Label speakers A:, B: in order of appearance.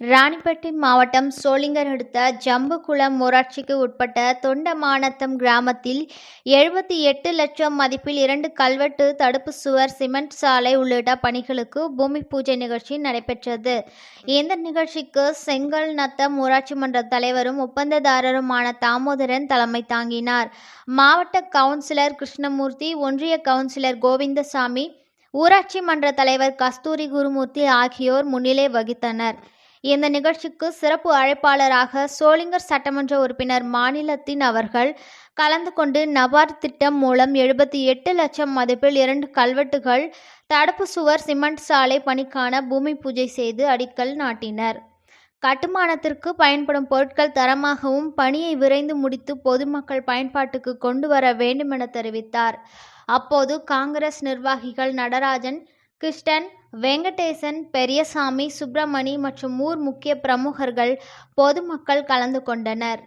A: ராணிப்பட்டி மாவட்டம் சோளிங்கர் அடுத்த ஜம்புகுளம் ஊராட்சிக்கு உட்பட்ட தொண்டமானத்தம் கிராமத்தில் எழுபத்தி எட்டு லட்சம் மதிப்பில் இரண்டு கல்வெட்டு தடுப்பு சுவர் சிமெண்ட் சாலை உள்ளிட்ட பணிகளுக்கு பூமி பூஜை நிகழ்ச்சி நடைபெற்றது. இந்த நிகழ்ச்சிக்கு செங்கல் நத்தம் ஊராட்சி மன்ற தலைவரும் ஒப்பந்ததாரருமான தாமோதரன் தலைமை தாங்கினார். மாவட்ட கவுன்சிலர் கிருஷ்ணமூர்த்தி ஒன்றிய கவுன்சிலர் கோவிந்தசாமி ஊராட்சி மன்ற தலைவர் கஸ்தூரி குருமூர்த்தி ஆகியோர் முன்னிலை வகித்தனர். இந்த நிகழ்ச்சிக்கு சிறப்பு அழைப்பாளராக சோளிங்கர் சட்டமன்ற உறுப்பினர் மாநிலத்தின் அவர்கள் கலந்து கொண்டு நபார்ட் திட்டம் மூலம் எழுபத்தி எட்டு லட்சம் மதிப்பில் இரண்டு கல்வெட்டுகள் தடுப்பு சுவர் சிமெண்ட் சாலை பணிக்கான பூமி பூஜை செய்து அடிக்கல் நாட்டினர். கட்டுமானத்திற்கு பயன்படும் பொருட்கள் தரமாகவும் பணியை விரைந்து முடித்து பொதுமக்கள் பயன்பாட்டுக்கு கொண்டு வர வேண்டுமென தெரிவித்தார். அப்போது காங்கிரஸ் நிர்வாகிகள் நடராஜன் கிருஷ்ணன் வெங்கடேசன் பெரியசாமி சுப்பிரமணி மற்றும் ஊர் முக்கிய பிரமுகர்கள் பொதுமக்கள் கலந்து கொண்டனர்.